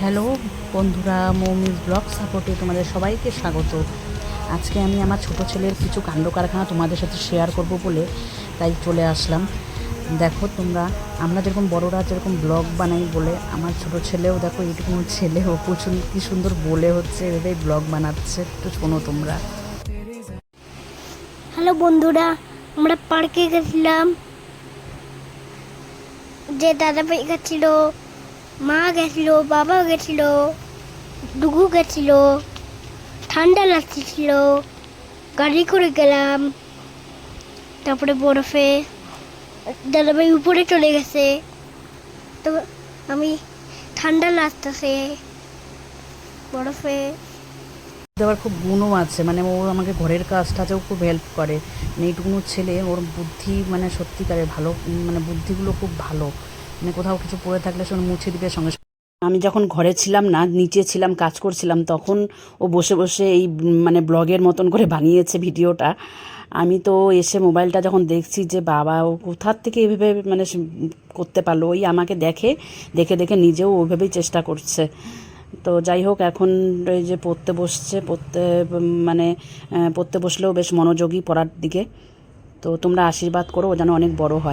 Hello বন্ধুরা মৌমিস blog সাপোর্টে তোমাদের সবাইকে স্বাগত। আজকে আমি আমার ছোট ছেলের কিছু কাণ্ড কারখানা তোমাদের সাথে শেয়ার করব বলে তাই চলে আসলাম। দেখো তোমরা, আমরা যেরকম বড়রা যেরকম ব্লগ বানাই বলে, আমার ছোট ছেলেও দেখো এইটুকু ছেলেও প্রচুর কী সুন্দর বলে হচ্ছে, এভাবেই ব্লগ বানাচ্ছে, একটু শোনো তোমরা। হ্যালো বন্ধুরা, আমরা পার্কে গেছিলাম। যে দাদা ভাই গেছিল মা গেছিল, বাবা গেছিল ডুগু গেছিল, ঠান্ডা লাগছিল, গাড়ি করে গেলাম। তারপরে বরফে দাদা ভাই উপরে চলে গেছে। তো আমি ঠান্ডা লাগতেছে বরফে। দেওয়ার খুব গুণও আছে মানে ও আমাকে ঘরের কাজটাতেও খুব হেল্প করে। মানে এইটুকুনো ছেলে, ওর বুদ্ধি মানে সত্যিকারের ভালো মানে বুদ্ধিগুলো খুব ভালো। মানে কোথাও কিছু পড়ে থাকলে সে মুছে দিবে সঙ্গে আমি যখন ঘরে ছিলাম না, নিচে ছিলাম, কাজ করছিলাম, তখন ও বসে বসে এই মানে ব্লগের মতন করে বানিয়েছে ভিডিওটা। আমি তো এসে মোবাইলটা যখন দেখছি যে বাবা, ও কোথার থেকে এভাবে মানে করতে পারল, ওই আমাকে দেখে দেখে দেখে নিজেও ওইভাবেই চেষ্টা করছে। তো যাই হোক, এখন এই যে পড়তে বসছে, পড়তে মানে পড়তে বসলেও বেশ মনোযোগী পড়ার দিকে। তো তোমরা আশীর্বাদ করো, ও যেন অনেক বড় হয়।